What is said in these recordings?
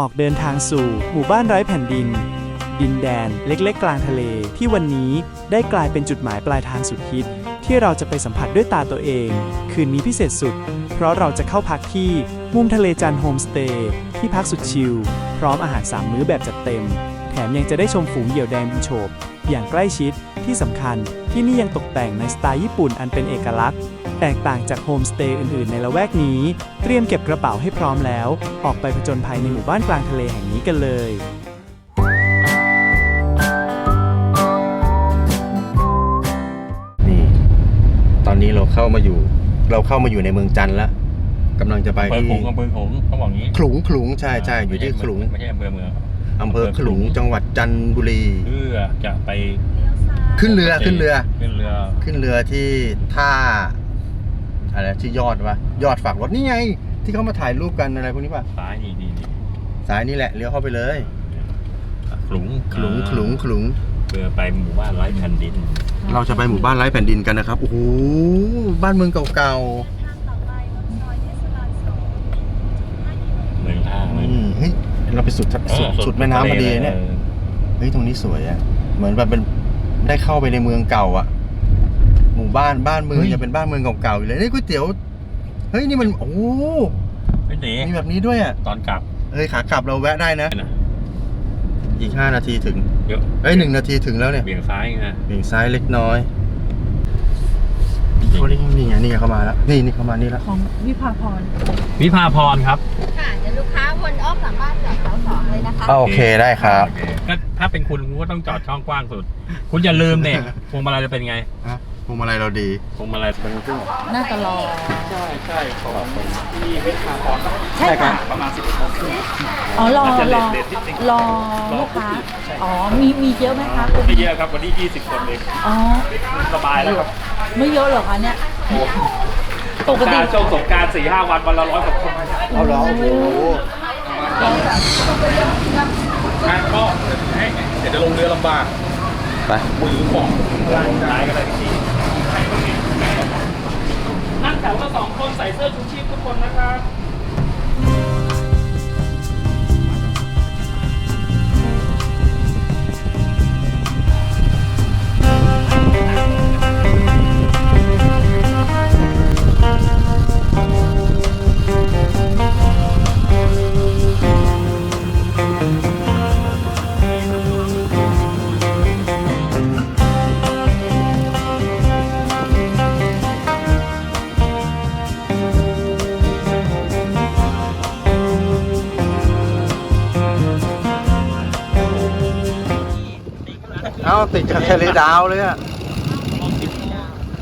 ออกเดินทางสู่หมู่บ้านไร้แผ่นดิน ดินแดนเล็กๆ กลางทะเล ที่วันนี้ได้กลายเป็นจุดหมายปลายทางสุดฮิต ที่เราจะไปสัมผัสด้วยตาตัวเอง คืนนี้พิเศษสุด เพราะเราจะเข้าพักที่มุมทะเลจันโฮมสเตย์ที่พักสุดชิลพร้อมอาหารสามมื้อแบบจัดเต็ม แถมยังจะได้ชมฝูงเหยี่ยวแดงบินโฉบอย่างใกล้ชิด ที่สำคัญที่นี่ยังตกแต่งในสไตล์ญี่ปุ่นอันเป็นเอกลักษณ์ แตกต่างจากโฮมสเตย์อื่นๆ ในละแวกนี้ เตรียมเก็บกระเป๋าให้พร้อมแล้ว ออกไปผจญภัยในหมู่บ้านกลางทะเลแห่งนี้กันเลยนี่ตอนนี้เราเข้ามาอยู่ เราเข้ามาอยู่ในเมืองจันทร์แล้วกำลังจะไปอำเภอที่ขลุงอำเภอขลุงต้องบอกงี้ขลุงขลุงใช่ใช่อยู่ที่ขลุงไม่ใช่อำเภอเมืองอำเภอขลุงจังหวัดจันทบุรี เพื่อจะไป ขึ้นเรือขึ้นเรือ ขึ้นเรือขึ้นเรือที่ท่าอะไรที่ยอดวะยอดฝากรถนี่ไง ที่เขามาถ่ายรูปกันอะไรพวกนี้ป่ะซ้ายนี่นี่นี่สายนี่แหละเลี้ยวเข้าไปเลยขลุงขลุงขลุงขลุงเพื่อไปหมู่บ้านไร้แผ่นดิน เราจะไปหมู่บ้านไร้แผ่นดินกันนะครับโอ้โหบ้านเมืองเก่าเมืองท่าๆเมือืองมเฮ้ยเราไปสุดสุดสุดแม่น้ำพอดีเนี่ยออเฮ้ยตรงนี้สวยอะเหมือนแบบเป็น ได้เข้าไปในเมืองเก่าอะหมู่บ้านบ้านเมืองจะเป็นบ้านเมืองเก่าๆอยู่เลยนี่ก๋วยเตี๋ยวเฮ้ยนี่มันโอ้โหไม่ตีมีแบบนี้ด้วยอะตอนกลับ เฮ้ยขากลับเราแวะได้นะนะ อีกห้านาทีถึงเยอะเฮ้ยหนึ่งนาทีถึงแล้วเนี่ยเบี่ยงซ้ายไงเบี่ยงซ้ายเล็กน้อยเขาเรียกนี่ไงนี่ไงเข้ามาแล้วนี่นี่เข้ามานี่แล้วของวิภาพรวิภาพรครับค่ะเดี๋ยวลูกค้าวนอ้อมหลังบ้านจากเสาสองเลยนะคะ โอเคได้ครับ โอเคก็ ถ้าเป็นคุณคุณก็ต้องจอดช่องกว้างสุด คุณอย่าลืมเนี่ยพวงมาลัยจะเป็นไงฮะพวงมาลัยเราดีพวงมาลัยเป็นเครื่องน่าจะรอ ใช่ใช่ของที่วิภาพรใช่ค่ะประมาณ11โมงครึ่งอ๋อรออาจจะรเลอทเลทนิดนึงรอลูกค้าอ๋อมีมีเยอะไหมคะคุณไม่เยอะครับวันนี้20คนเองอ๋อสบายแล้วครับไม่เยอะหรอกคะเนี่ยปกติการช่วงสงกรารสี่ห้าวันวันละร้อยกว่าคนเอาเหรอโอ้โหงานก็ เดี๋ยวจะลงเรือลำบากไปมือของร่างกายกันเลยทีนั่งแถวละสองคนใส่เสื้อชูชีพทุกคนนะครับ ติดกับทะเลดาวเลยอะ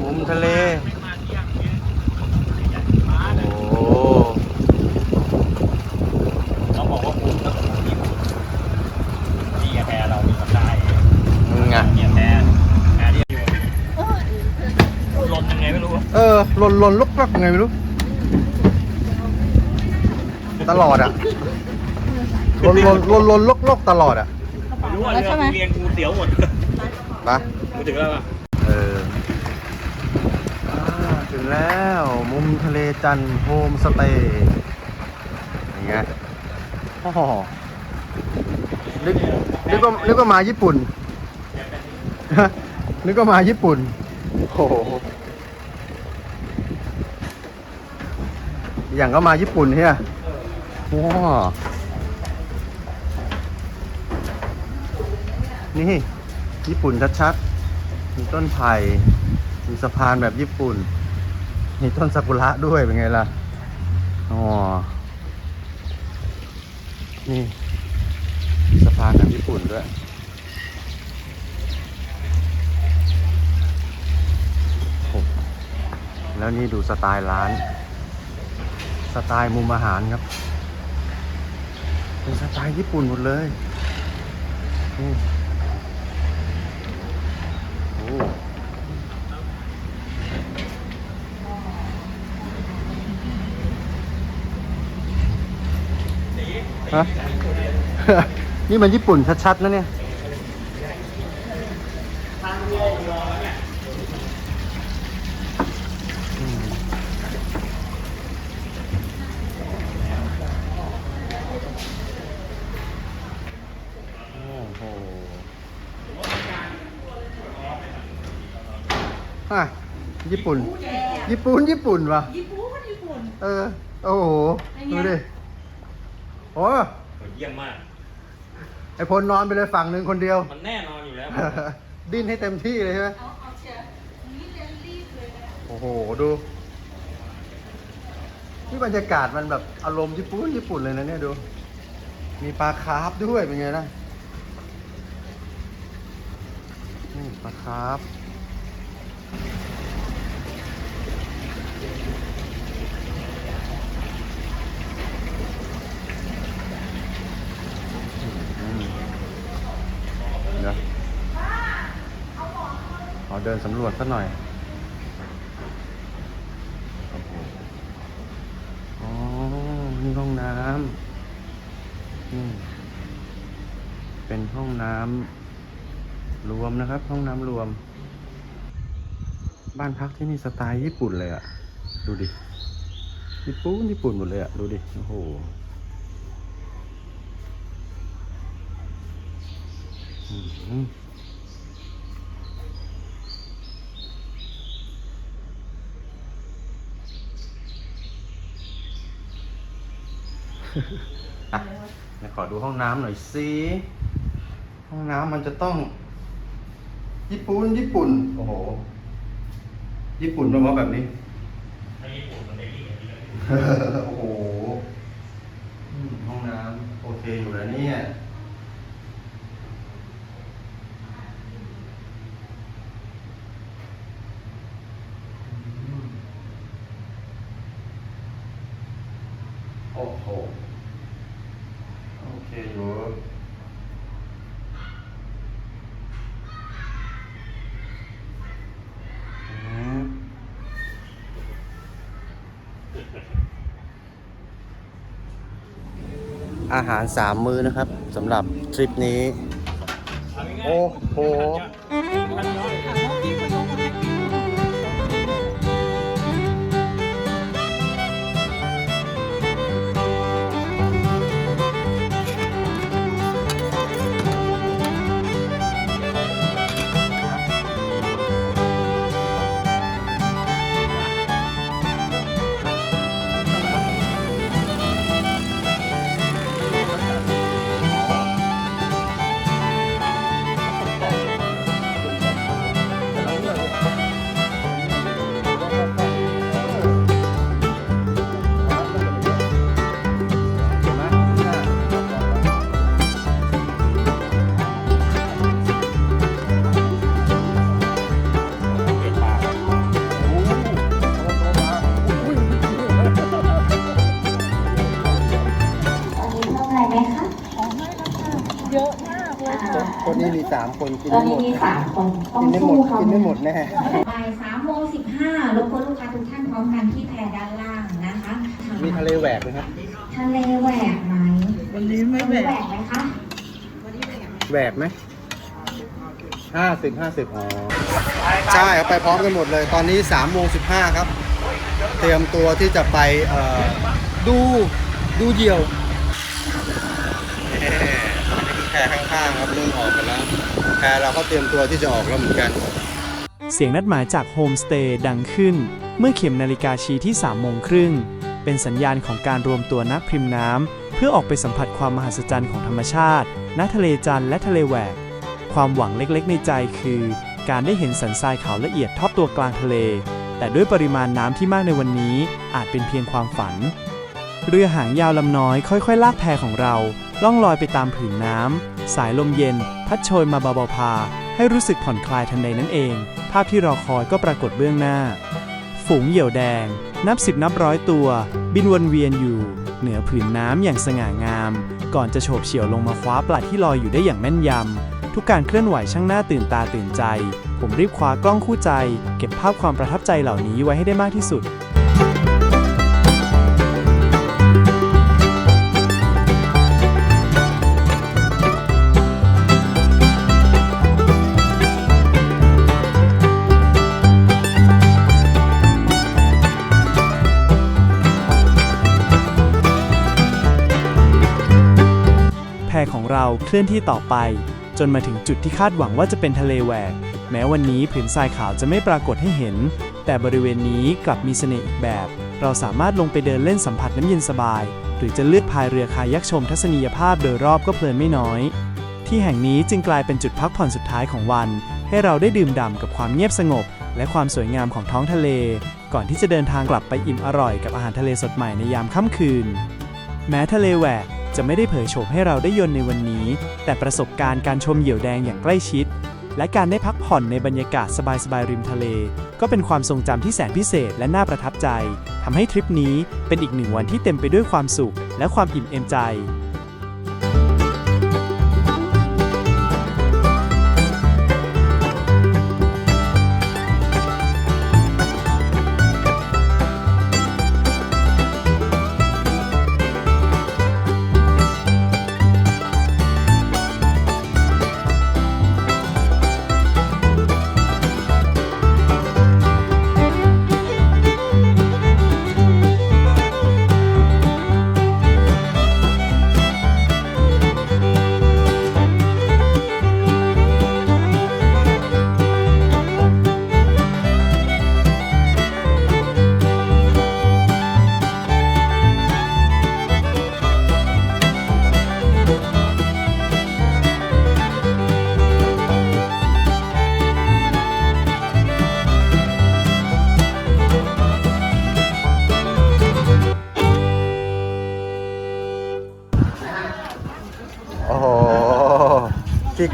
มุมทะเล โอ้ต้องบอกว่าภูมิก็นี่ที่แพรเรามีสไตล์มึงไงเนี่ยแพรแพรที่อยู่หล่นยังไงไม่รู้เออหล่นหล่นลุกลักยังไงไม่รู้ ตลอดอะหล่นหล่นหล่นหล่นลุกลกตลอดอะไม่รู้ว่าเรือเรียงกูเสียวหมด ไปกูถึงแล้วป่ะเอออ่าถึงแล้วมุมทะเลจันทร์โฮมสเตย์ยังไงโอ้โหนึกนึกว่านึกว่ามาญี่ปุ่น นึกว่ามาญี่ปุ่น โอ้โห อย่างก็มาญี่ปุ่นเฮียว้านี่ ญี่ปุ่นชัดๆ มีต้นไผ่ มีสะพานแบบญี่ปุ่น มีต้นซากุระด้วยเป็นไงล่ะ อ๋อ นี่สะพานแบบญี่ปุ่นด้วยแล้วนี่ดูสไตล์ร้าน สไตล์มุมอาหารครับ เป็นสไตล์ญี่ปุ่นหมดเลยนี่ นี่มันญี่ปุ่นชัดๆนะเนี่ยอะญี่ปุ่น ญี่ปุ่น ญี่ปุ่นวะญี่ปุ่น ญี่ปุ่น เออ โอ้โห ดูดิ โอ้เยี่ยมมาก ไอพลนอนไปเลยฝั่งหนึ่งคนเดียว มันแน่นอนอยู่แล้ว ดิ้นให้เต็มที่เลยใช่ไหมเอาเอาเชียร์นี่เรียนรีบเลยนะโอ้โหดูนี่บรรยากาศมันแบบอารมณ์ญี่ปุ่นญี่ปุ่นเลยนะเนี่ยดู มีปลาคาร์ฟด้วยเป็นไงนะนี่ปลาคาร์ฟอืมเดี๋ยวขอ เดินสำรวจสักหน่อยอ๋อนี่ห้องน้ำนี่เป็นห้องน้ำรวมนะครับ ห้องน้ำรวม บ้านพักที่นี่สไตล์ญี่ปุ่นเลยอะดูดิญี่ปุ่นญี่ปุ่นหมดเลยอะดูดิโอ้โหอืม อะเดี๋ยวขอดูห้องน้ำหน่อยสิห้องน้ำมันจะต้อง ญี่ปุ่นญี่ปุ่น โอ้โห ญี่ปุ่นลงมาแบบนี้ ถ้าญี่ปุ่นมันได้ดีกว่านี้เลย โอ้โหอืมห้องน้ำโอเคอยู่แล้วเนี่ย โอ้โห โอเคอยู่อืมอาหารสามมื้อนะครับสำหรับทริปนี้เอาง่ายๆโอ้โห นนี้มีสามคนกินตอนไม่หมนี้ดมีสามคนต้อกิงนไม่หมสู้ด เขากินไม่หมดแน่ บ่ายสามโมงสิบห้ารบกวนลูกค้าทุกท่านพร้อมกันที่แพรด้านล่างนะคะมีทะเลแหวกไหมครับ ทะเลแหวกไหมวันนี้ไม่แบแหวบกไหมคะ แหวกไหมห้าสิบห้าสิบอ๋อ ใช่ครับไปพร้อมกันหมดเลย ตอนนี้สามโมงสิบห้าครับ เตรียมตัวที่จะไปเอ่อดูดูเหยี่ยวเอ๊ะอันนี้คือแพรข้างๆครับ เริ่มออกกันแล้วแพรเราก็เตรียมตัวที่จะออกแล้วเหมือนกัน เสียงนัดหมายจากโฮมสเตย์ดังขึ้น เมื่อเข็มนาฬิกาชี้ที่3โมงครึ่ง เป็นสัญญาณของการรวมตัวนักพริมน้ำ เพื่อออกไปสัมผัสความมหัศจรรย์ของธรรมชาติณทะเลจันทร์และทะเลแหวก ความหวังเล็กๆ ในใจคือ การได้เห็นสันทรายขาวละเอียดทอดตัวกลางทะเล แต่ด้วยปริมาณน้ำที่มากในวันนี้อาจเป็นเพียงความฝัน เรือหางยาวลำน้อยค่อยๆ ลากแพของเรา ล่องลอยไปตามผืนน้ำ สายลมเย็น พัดโชยมาเบาๆพา ให้รู้สึกผ่อนคลายทันใดนั่นเอง ภาพที่รอคอยก็ปรากฏเบื้องหน้า ฝูงเหยี่ยวแดง นับสิบนับร้อยตัว บินวนเวียนอยู่ เหนือผืนน้ำอย่างสง่างาม ก่อนจะโฉบเฉี่ยวลงมาคว้าปลาที่ลอยอยู่ได้อย่างแม่นยำ ทุกการเคลื่อนไหวช่างน่าตื่นตาตื่นใจ ผมรีบคว้ากล้องคู่ใจ เก็บภาพความประทับใจเหล่านี้ไว้ให้ได้มากที่สุด แพของเราเคลื่อนที่ต่อไป จนมาถึงจุดที่คาดหวังว่าจะเป็นทะเลแหวก แม้วันนี้ผืนทรายขาวจะไม่ปรากฏให้เห็น แต่บริเวณนี้กลับมีเสน่ห์อีกแบบ เราสามารถลงไปเดินเล่นสัมผัสน้ำเย็นสบาย หรือจะเลือกพายเรือคายักชมทัศนียภาพโดยรอบก็เพลินไม่น้อย ที่แห่งนี้จึงกลายเป็นจุดพักผ่อนสุดท้ายของวัน ให้เราได้ดื่มด่ำกับความเงียบสงบ และความสวยงามของท้องทะเล ก่อนที่จะเดินทางกลับไปอิ่มอร่อยกับอาหารทะเลสดใหม่ในยามค่ำคืน แม้ทะเลแหวกจะไม่ได้เผยโฉมให้เราได้ยนในวันนี้ แต่ประสบการณ์การชมเหยี่ยวแดงอย่างใกล้ชิด และการได้พักผ่อนในบรรยากาศสบายๆริมทะเล ก็เป็นความทรงจำที่แสนพิเศษและน่าประทับใจทำให้ทริปนี้เป็นอีกหนึ่งวันที่เต็มไปด้วยความสุข และความอิ่มเอมใจ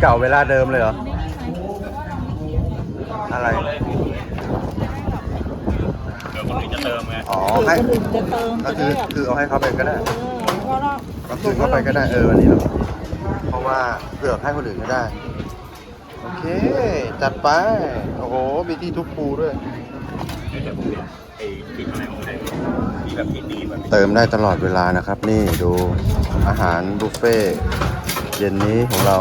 เก่าเวลาเดิมเลยเหรอ อะไร เดี๋ยวคนอื่นจะเติมไงอ๋อให้คนอื่นจะเติมก็คือคือเอาให้เขาไปก็ได้เพราะว่าก็คืนเข้าไปก็ได้เออวันนี้เราเพราะว่าเผื่อให้คนอื่นก็ได้ โอเค จัดไป โอ้โห มีที่ทุบปูด้วย เดี๋ยวผมเนี่ยไอ้ที่อะไรของไหนที่แบบที่ดีแบบเติมได้ตลอดเวลานะครับ นี่ดูอาหารบุฟเฟ่ต์เย็นนี้ของเรา